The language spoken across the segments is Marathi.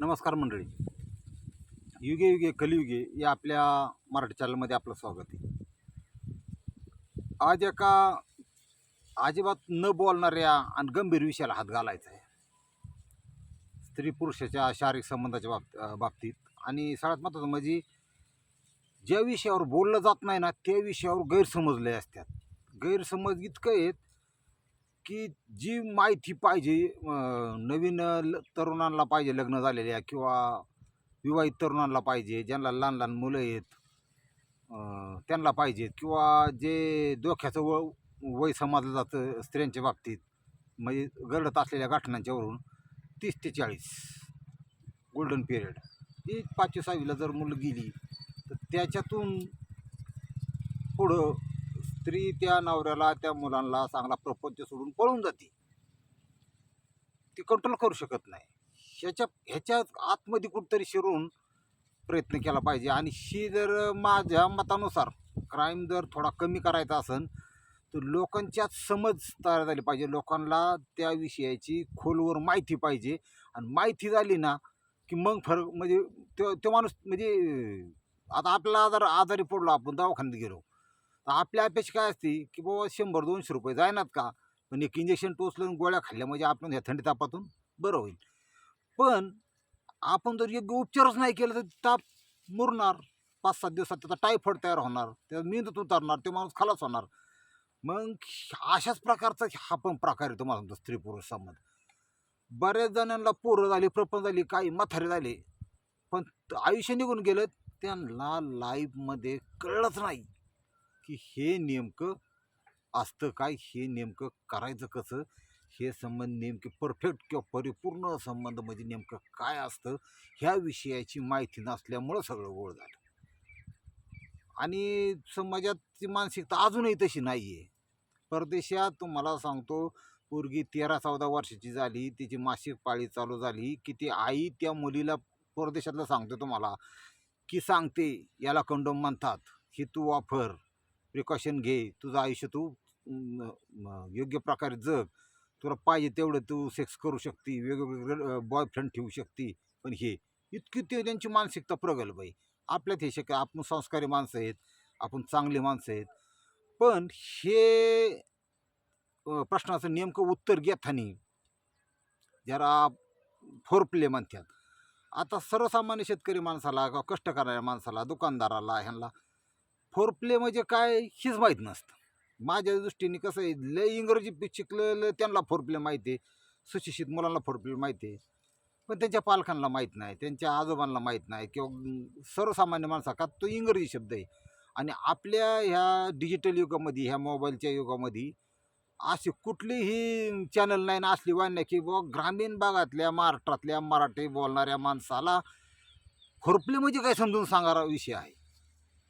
नमस्कार मंडळी. युगे युगे कलियुगे या आपल्या मराठी चॅनलमध्ये आपलं स्वागत आहे. आज एका अजिबात न बोलणाऱ्या आणि गंभीर विषयाला हात घालायचा आहे. स्त्री पुरुषाच्या शारीरिक संबंधाच्या बाब बाबतीत. आणि सगळ्यात महत्त्वाचं म्हणजे ज्या विषयावर बोललं जात नाही ना त्या विषयावर गैरसमजले असतात. गैरसमज इतकं आहेत की जी माहिती पाहिजे अं, नवीन ल- तरुणांना पाहिजे लग्न झालेल्या किंवा विवाहित तरुणांना पाहिजे ज्यांना लहान लहान मुलं आहेत अं, त्यांना पाहिजेत किंवा जे डोक्याचं व वय समजलं जातं स्त्रियांच्या बाबतीत म्हणजे घडत असलेल्या घटनांच्यावरून तीस ते चाळीस गोल्डन पिरियड ही पाचवी सहावीला जर मुलं गेली तर त्याच्यातून पुढं स्त्री त्या नवऱ्याला त्या मुलांना चांगला प्रपंच सोडून पळून जाते. ती कंट्रोल करू शकत नाही. ह्याच्या ह्याच्या आतमध्ये कुठंतरी शिरून प्रयत्न केला पाहिजे. आणि ही जर माझ्या मतानुसार क्राईम जर थोडा कमी करायचा असेल तर लोकांच्यात समज तयार झाली पाहिजे. लोकांना त्या विषयाची खोलवर माहिती पाहिजे. आणि माहिती झाली ना की मग फरक म्हणजे तो तो माणूस म्हणजे आता आपला जर आजारी पडलो आपण दवाखान्यात गेलो. आपल्या अपेक्षा काय असते की बाबा शंभर दोनशे रुपये जायनात का? पण एक इंजेक्शन टोचलं आणि गोळ्या खाल्ल्या म्हणजे आपण ह्या थंडी तापातून बरं होईल. पण आपण जर योग्य उपचारच नाही केला तर ताप मुरणार. पाच सात दिवसात त्याचा टायफॉईड तयार होणार. त्याचा मेंदूत उतरणार. ते माणूस खलास होणार. मग अशाच प्रकारचा हा पण प्रकार आहे मला समजा स्त्री पुरुष संबंध. बऱ्याच जणांना पोरं झाली प्रपंच झाली काही म्हातारे झाले. पण आयुष्य निघून गेलं त्यांना लाईफमध्ये कळलंच नाही. की हे नेमकं असतं काय? हे नेमकं करायचं कसं? हे संबंध नेमके परफेक्ट किंवा परिपूर्ण संबंध म्हणजे नेमकं काय असतं? ह्या विषयाची माहिती नसल्यामुळं सगळं गोळ झालं. आणि समाजाची मानसिकता अजूनही तशी नाही आहे परदेशात तुम्हाला सांगतो पोरगी तेरा चौदा वर्षाची झाली तिची मासिक पाळी चालू झाली की ती आई त्या मुलीला परदेशातलं सांगतो तुम्हाला. की सांगते याला कंडोम म्हणतात हे तू वापर. प्रिकॉशन घे. तुझं आयुष्य तू योग्य प्रकारे जग. तुला पाहिजे तेवढं तू सेक्स करू शकते वेगवेगळे बॉयफ्रेंड ठेवू शकते. पण हे इतकी ते त्यांची मानसिकता प्रगल्भ आहे. आपल्यात हे शक्य आपण संस्कारी माणसं आहेत आपण चांगली माणसं आहेत. पण हे प्रश्नाचं नेमकं उत्तर घेताना जरा फोर प्ले म्हणतात. आता सर्वसामान्य शेतकरी माणसाला किंवा कष्ट करणाऱ्या माणसाला दुकानदाराला ह्यांना फोर प्ले म्हणजे काय हेच माहीत नसतं. माझ्या दृष्टीने कसं आहे लय इंग्रजी पी- शिकलेलं त्यांना फोर प्ले माहिती आहे. सुशिक्षित मुलांना फोर प्ले माहिती आहे. पण त्यांच्या पालकांना माहीत नाही त्यांच्या आजोबांना माहीत नाही किंवा सर्वसामान्य माणसा का तो इंग्रजी शब्द आहे. आणि आपल्या ह्या डिजिटल युगामध्ये ह्या मोबाईलच्या युगामध्ये असे कुठलीही चॅनल नाही ना असली वाढ नाही की बुवा ग्रामीण भागातल्या महाराष्ट्रातल्या मराठी बोलणाऱ्या माणसाला खोरपले म्हणजे काय समजून सांगणारा विषय आहे?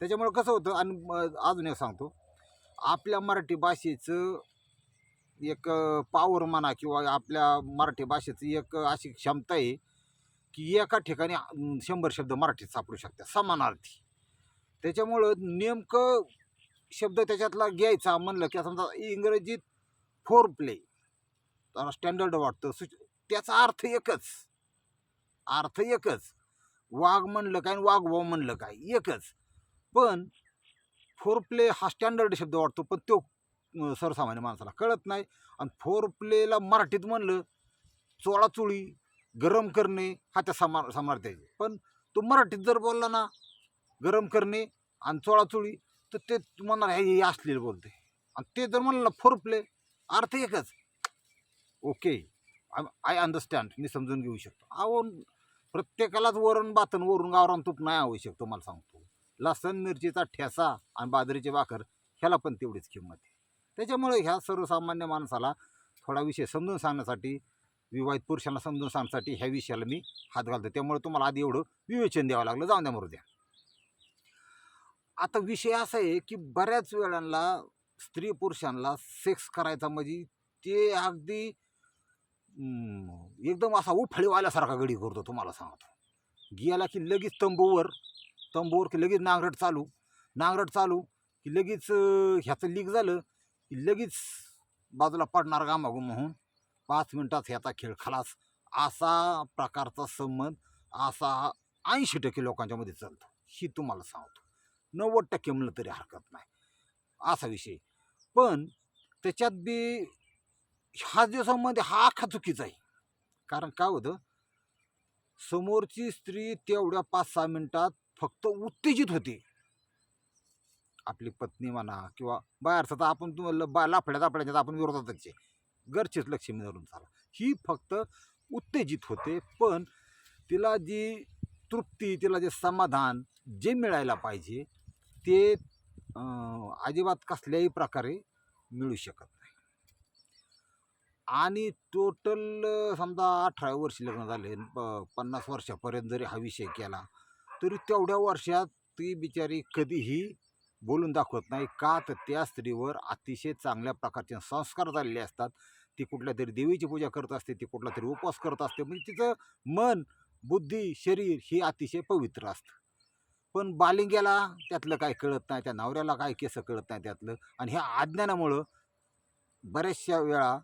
त्याच्यामुळं कसं होतं आणि अजून एक सांगतो. आपल्या मराठी भाषेचं एक पावर म्हणा किंवा आपल्या मराठी भाषेचं एक अशी क्षमता आहे की एका ठिकाणी शंभर शब्द मराठीत सापडू शकतात समानार्थी. त्याच्यामुळं नेमकं शब्द त्याच्यातला घ्यायचा म्हणलं की समजा इंग्रजीत फोर प्ले त्याला स्टँडर्ड वाटतं सुच त्याचा अर्थ एकच. अर्थ एकच. वाघ म्हणलं काय आणि वाघभाव म्हणलं काय एकच. पण फोर प्ले हा स्टँडर्ड शब्द वाटतो पण तो सर्वसामान्य माणसाला कळत नाही. आणि फोर प्लेला मराठीत म्हणलं चोळाचोळी गरम करणे हा त्या समा समार्थ्याचे पण तो मराठीत जर बोलला ना गरम करणे आणि चोळाचोळी तर ते म्हणणार हे हे असलेलं बोलते आणि ते जर म्हणलं फोर प्ले अर्थ एकच. ओके आय अंडरस्टँड मी समजून घेऊ शकतो. अहो प्रत्येकालाच वरण बातन वरून गावरान तूप नाही आवश्यक तुम्हाला सांगतो. लसण मिरचीचा ठेसा आणि बाजरीची भाकर ह्याला पण तेवढीच किंमत आहे. त्याच्यामुळे ह्या सर्वसामान्य माणसाला थोडा विषय समजून सांगण्यासाठी विवाहित पुरुषांना समजून सांगण्यासाठी ह्या विषयाला मी हात घालतो त्यामुळे तुम्हाला आधी एवढं विवेचन द्यावं लागलं. जाऊन द्या मरू द्या आता विषय असा आहे की बऱ्याच वेळांना स्त्री पुरुषांना सेक्स करायचा म्हणजे ते अगदी एकदम असा उफळीवाल्यासारखा गडी करतो तुम्हाला सांगतो. गियाला की लगेच तंबूवर तंबूवर की लगेच नांगरट चालू. नांगरट चालू की लगेच ह्याचं लीक झालं की लगेच बाजूला पडणार गामागुम म्हणून पाच मिनटात ह्याचा खेळ खलास. असा प्रकारचा संबंध असा ऐंशी टक्के लोकांच्या मध्ये चालतो. ही तुम्हाला सांगतो. नव्वद टक्के म्हणलं तरी हरकत नाही. असा विषय. पण त्याच्यात बी ह्या दिवसामध्ये हा आखा चुकीचा आहे. कारण काय होतं? समोरची स्त्री तेवढ्या पाच सहा मिनटात फक्त उत्तेजित होते. आपली पत्नी म्हणा किंवा बाहेरचं तर आपण तुम्हाला बा लाफड्या दाफड्याच्यात आपण विरोधातच आहे. घरचीच लक्ष्मी धरून चाला ही फक्त उत्तेजित होते पण तिला जी तृप्ती तिला जे समाधान जे मिळायला पाहिजे ते अजिबात कसल्याही प्रकारे मिळू शकत नाही. आणि टोटल समजा अठरा वर्षी लग्न झाले प- पन्नास वर्षापर्यंत जरी हा विषय केला तरी तेवढ्या वर्षात ती बिचारी कधीही बोलून दाखवत नाही. का? तर त्या स्त्रीवर अतिशय चांगल्या प्रकारचे संस्कार झालेले असतात. ती कुठल्या तरी देवीची पूजा करत असते ती कुठला तरी उपवास करत असते. म्हणजे तिचं मन बुद्धी शरीर हे अतिशय पवित्र असतं. पण बालिंग्याला त्यातलं काय कळत नाही त्या नवऱ्याला काय केसं कळत नाही त्यातलं. आणि ह्या अज्ञानामुळं बऱ्याचशा वेळा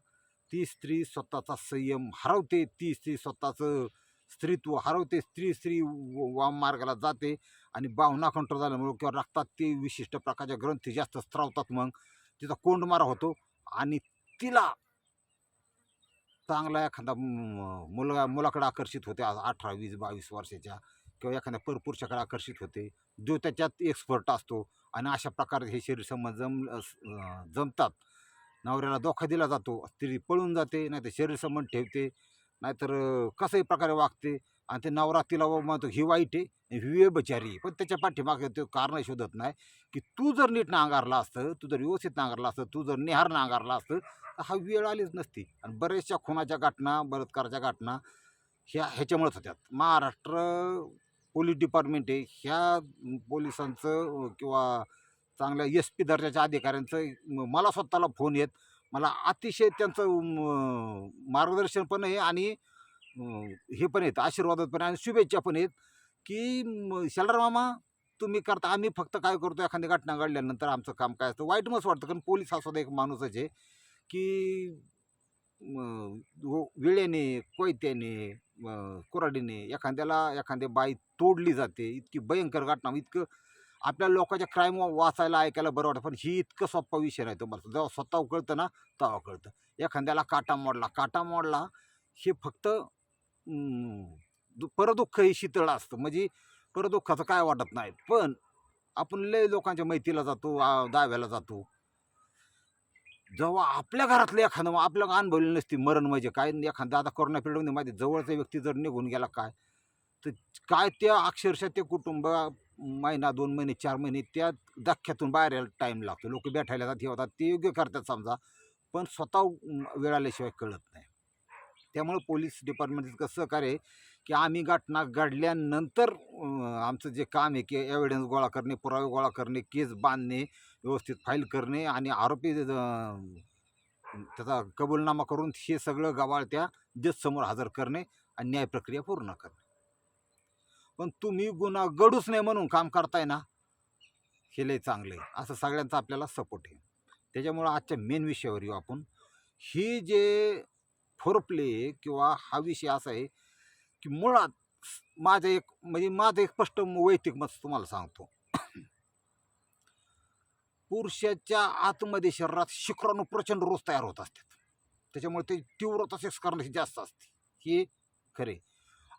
ती स्त्री स्वतःचा संयम हरवते. ती स्त्री स्वतःचं स्त्रीत्व हरवते स्त्री स्त्री व- वाम मार्गाला जाते आणि भावना कंट्रोल झाल्यामुळं किंवा रक्तात ते विशिष्ट प्रकारच्या ग्रंथी जास्त स्त्रावतात मग तिचा कोंडमारा होतो आणि तिला चांगला एखादा मुलगा मुलाकडे आकर्षित होते आज अठरा वीस बावीस वर्षाच्या किंवा एखाद्या परपुरुषाकडे आकर्षित होते. जो त्याच्यात एक्सपर्ट असतो आणि अशा प्रकारे हे शरीर संबंध जम जमतात. नवऱ्याला धोका दिला जातो स्त्री पळून जाते नाहीतर शरीर संबंध ठेवते. नाहीतर कसंही प्रकारे वागते आणि ते नवरात्रीला म्हणतो ही वाईट आहे आणि ही बचारी पण त्याच्या पाठीमागे ते कारण शोधत नाही की तू जर नीट नांगारला असतं तू जर व्यवस्थित नांगारला असतं तू जर निहार नांगारला असतं तर हा वेळ आलीच नसती. आणि बऱ्याचशा खुनाच्या घटना बलात्काराच्या घटना ह्या ह्याच्यामुळेच होत्यात. महाराष्ट्र पोलीस डिपार्टमेंट आहे ह्या पोलिसांचं किंवा चांगल्या एस पी दर्जाच्या अधिकाऱ्यांचं मला स्वतःला फोन येत मला अतिशय त्यांचं म, मार्गदर्शन पण आहे आणि हे पण आहेत आशीर्वादात पण आहे आणि शुभेच्छा पण आहेत की शेलर मामा तुम्ही करता आम्ही फक्त काय करतो एखादी घटना घडल्यानंतर आमचं काम काय असतं? वाईट मस्त वाटतं कारण पोलीस हा एक माणूसच आहे की म, हो, व- विळेने कोयत्याने कुराडीने कुऱ्हाडीने एखाद्याला एखाद्या बाई तोडली जाते इतकी भयंकर घटना इतकं आपल्या लोकांच्या क्राईम वाचायला ऐकायला बरं वाटतं. पण ही इतकं सोप्पा विषय नाही तुम्हाला. जेव्हा स्वतः कळतं ना तेव्हा कळतं. एखाद्याला काटा मोडला. काटा मोडला हे फक्त दु- परदुःख हे शीतळ असतं. म्हणजे परदुःखाचं काय वाटत नाही. पण आपण लय लोकांच्या माहितीला जातो दाव्याला जातो. जेव्हा आपल्या घरातलं एखादं आपल्याला अनुभवलेलं नसते. मरण म्हणजे काय? आणि एखादा आता कोरोना पिरियडमध्ये माहिती जवळचा व्यक्ती जर निघून गेला काय? तर काय त्या अक्षरशः ते कुटुंब महिना दोन महिने चार महिने त्या धक्क्यातून बाहेर यायला टाईम लागतो. लोक बैठायला जात हे होतात ते योग्य करतात समजा पण स्वतः वेळ आल्याशिवाय कळत नाही. त्यामुळे पोलीस डिपार्टमेंट इतकं सहकार्य आहे की आम्ही घटना घडल्यानंतर आमचं जे काम आहे की एव्हिडन्स गोळा करणे पुरावे गोळा करणे केस बांधणे व्यवस्थित फाईल करणे आणि आरोपी त्याचा कबूलनामा करून हे सगळं गवाळ त्या जजसमोर हजर करणे आणि न्याय प्रक्रिया पूर्ण करणे. पण तुम्ही गुन्हा घडूच नाही म्हणून काम करताय ना हे लय चांगलं आहे असं सगळ्यांचा आपल्याला सपोर्ट आहे. त्याच्यामुळं आजच्या मेन विषयावर येऊ आपण. ही जे फोरप्ले किंवा हा विषय असा आहे की मुळात माझं एक म्हणजे माझं एक स्पष्ट वैयक्तिक मत तुम्हाला सांगतो. पुरुषाच्या आतमध्ये शरीरात शुक्राणू प्रचंड रोज तयार होत असतात. त्याच्यामुळे ते तीव्रता सेक्स करण्याची जास्त असते. हे खरे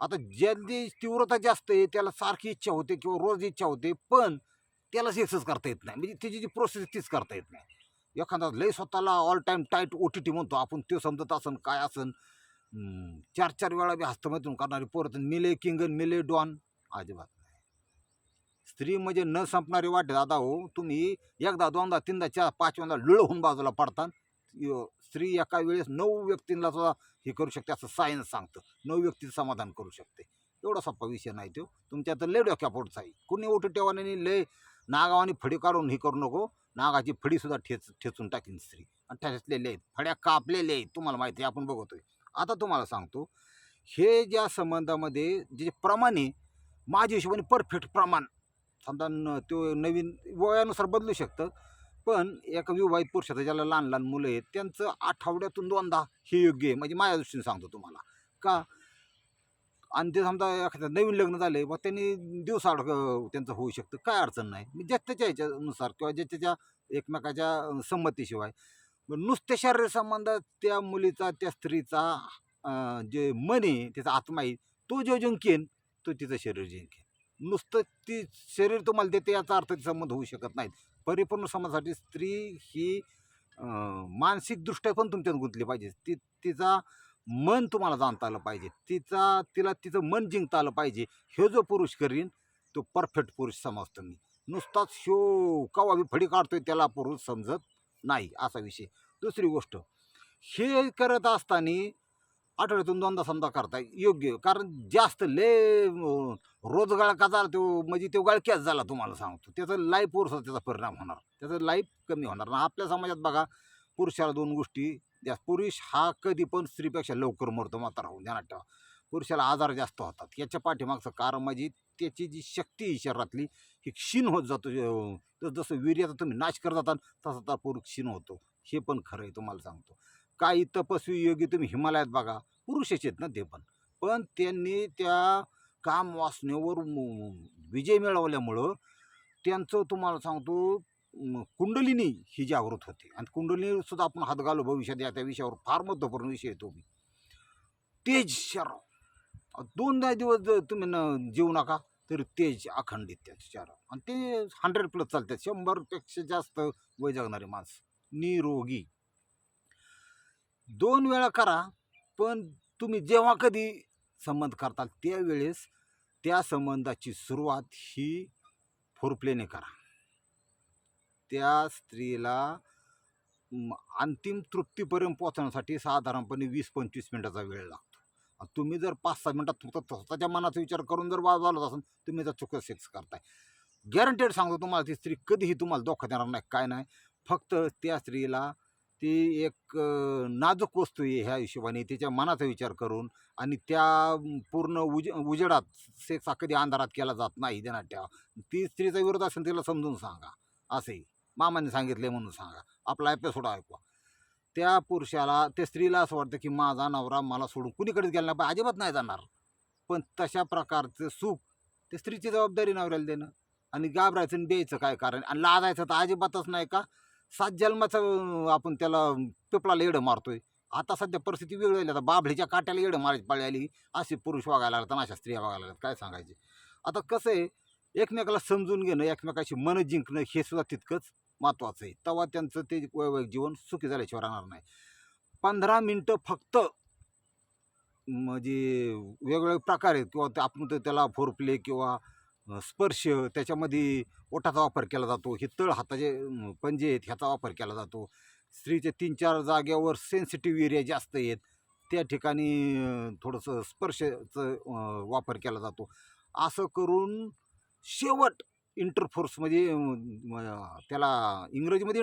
आता ज्यांची तीव्रता जास्त आहे त्याला सारखी इच्छा होते किंवा रोज इच्छा होते पण त्याला सेसच करता येत नाही. म्हणजे त्याची जी प्रोसेस तीच करता येत नाही. एखादा लय स्वतःला all time tight O T T म्हणतो आपण तो समजत असन काय असन चार चार वेळा बी हस्तमैथून करणारी पोरत मिले किंगन मिले डॉन अजिबात नाही. स्त्री म्हणजे न संपणारी वाटे दादा हो. तुम्ही एकदा दोनदा तीनदा चार पाचव्यांदा लुळ होऊन बाजूला पडतात स्त्री एका वेळेस नऊ व्यक्तींना सुद्धा हे करू शकते असं सायन्स सांगतं. नऊ व्यक्तीचं समाधान करू शकते. एवढा सोपा विषय नाही तो. तुमच्या तर लय डोक्या आहे. कुणी ओटी टेवाने लय नागावाने फडी काढून हे करू नको. नागाची फडीसुद्धा ठेच ठेचून टाकीन स्त्री. आणि ठेचलेले आहेत. फड्या कापलेले आहेत. तुम्हाला माहिती आहे आपण बघतोय. आता तुम्हाला सांगतो हे ज्या संबंधामध्ये जे प्रमाण आहे माझ्या हिशोबाने परफेक्ट प्रमाण. समजा न तो नवीन वयानुसार बदलू शकतं. पण एका विवाहित पुरुषाचं ज्याला लहान लहान मुलं आहेत त्यांचं आठवड्यातून दोनदा हे योग्य आहे. म्हणजे माझ्या दृष्टीने सांगतो तुम्हाला. का? आणि ते समजा एखाद्या नवीन लग्न झाले मग त्यांनी दिवसाआड त्यांचं होऊ शकतं. काय अडचण नाही. म्हणजे ज्या ह्याच्यानुसार किंवा ज्याच्या एकमेकाच्या संमतीशिवाय मग नुसत्या शरीर संबंधात त्या मुलीचा त्या स्त्रीचा जे मन आहे त्याचा आत्मा आहे तो जो जिंकेन तो तिचं शरीर जिंकेन. नुसतं ती शरीर तुम्हाला देते याचा अर्थ संबंध होऊ शकत नाहीत. परिपूर्ण समाजासाठी स्त्री ही मानसिकदृष्ट्या पण तुमच्यात गुंतली पाहिजे. ती तिचा मन तुम्हाला जाणता आलं पाहिजे. तिचा तिला तिचं मन जिंकता आलं पाहिजे. हे जो पुरुष करीन तो परफेक्ट पुरुष समजतो मी. नुसताच शो कवा मी फडी काढतोय त्याला पुरुष समजत नाही असा विषय. दुसरी गोष्ट हे करत असताना आठवड्यातून दोनदा समजा करता योग्य. कारण जास्त ले रोज गळका झाला तो? म्हणजे तो गळक्याच झाला तुम्हाला सांगतो. त्याचं लाईफवर सुद्धा त्याचा परिणाम होणार. त्याचं लाईफ कमी होणार. ना आपल्या समाजात बघा पुरुषाला दोन गोष्टी जास्त पुरुष हा कधी पण स्त्रीपेक्षा लवकर मरतो मात्र होऊन ध्यानात ठेवा. पुरुषाला आजार जास्त होतात. याच्या पाठीमागचं कारण म्हणजे त्याची जी शक्ती आहे शरीरातली ही क्षीण होत जातो. तर जसं वीर्याचा तुम्ही नाश करत जाता तसा तर पुरुष क्षीण होतो. हे पण खरं आहे तुम्हाला सांगतो. काही तपस्वी योगी तुम्ही हिमालयात बघा. पुरुषच आहेत ना ते पण. पण त्यांनी त्या काम वासनेवर विजय मिळवल्यामुळं त्यांचं तुम्हाला सांगतो कुंडलिनी ही जागृत होते. आणि कुंडलिनीसुद्धा आपण हात घालू भविष्यात या त्या विषयावर फार महत्त्वपूर्ण विषय येतो मी तेज शराव दोनदा दिवस जर तुम्ही न जेवू नका तरी तेज अखंडित त्याचे शराव आणि ते हंड्रेड प्लस चालतात. शंभरपेक्षा जास्त वय जगणारे माणसं. निरोगी. दोन वेळा करा पण तुम्ही जेव्हा कधी संबंध करताल त्यावेळेस त्या संबंधाची सुरुवात ही फोरप्लेने करा. त्या स्त्रीला अंतिम तृप्तीपर्यंत पोहोचण्यासाठी साधारणपणे वीस पंचवीस मिनटाचा वेळ लागतो. आणि तुम्ही जर पाच सहा मिनटात तुमचा स्वतःच्या मनाचा विचार करून जर वाद असेल तुम्ही जर चुकत सेक्स करताय. गॅरंटेड सांगतो तुम्हाला ती स्त्री कधीही तुम्हाला धोका देणार नाही. काय नाही. फक्त त्या स्त्रीला ती एक नाजूक वस्तू आहे ह्या हिशोबाने तिच्या मनाचा विचार करून आणि त्या पूर्ण उज उजेडात सेक्स हा कधी अंधारात केला जात नाही देण्यात ठेवा ती स्त्रीचा विरोध असेल तिला समजून सांगा. असंही मामाने सांगितले म्हणून सांगा. आपला एपिसोड ऐकवा. त्या पुरुषाला त्या स्त्रीला असं वाटतं की माझा नवरा मला सोडून कुणीकडेच गेला नाही पण अजिबात नाही जाणार. पण तशा प्रकारचं सुख ते स्त्रीची जबाबदारी नवऱ्याला देणं आणि घाबरायचं आणि द्यायचं काय कारण? आणि लादायचं तर अजिबातच नाही का? सात जन्माचं आपण त्याला पिपळाला येडं मारतोय. आता सध्या परिस्थिती वेगळी झाली आता बाभळीच्या काट्याला येडं मारायची पाळी आली. असे पुरुष वागायला लागतात अशा स्त्रिया वागायला लागतात काय सांगायचे? आता कसं आहे एकमेकाला समजून घेणं एकमेकाशी मन जिंकणं हे सुद्धा तितकंच महत्त्वाचं आहे. तेव्हा त्यांचं ते वैवाहिक जीवन सुखी झाल्याशिवाय राहणार नाही. पंधरा मिनटं फक्त म्हणजे वेगवेगळे प्रकार आहेत. किंवा ते आपण ते त्याला फोरप्ले किंवा स्पर्श त्याच्यामध्ये ओठाचा वापर केला जातो. हे तळ हाताचे पंजे आहेत ह्याचा वापर केला जातो. स्त्रीचे तीन चार जाग्यावर सेन्सिटिव्ह एरिया जास्त आहेत. त्या ठिकाणी थोडंसं स्पर्शचं वापर केला जातो. असं करून शेवट इंटरफोर्स म्हणजे त्याला इंग्रजीमध्ये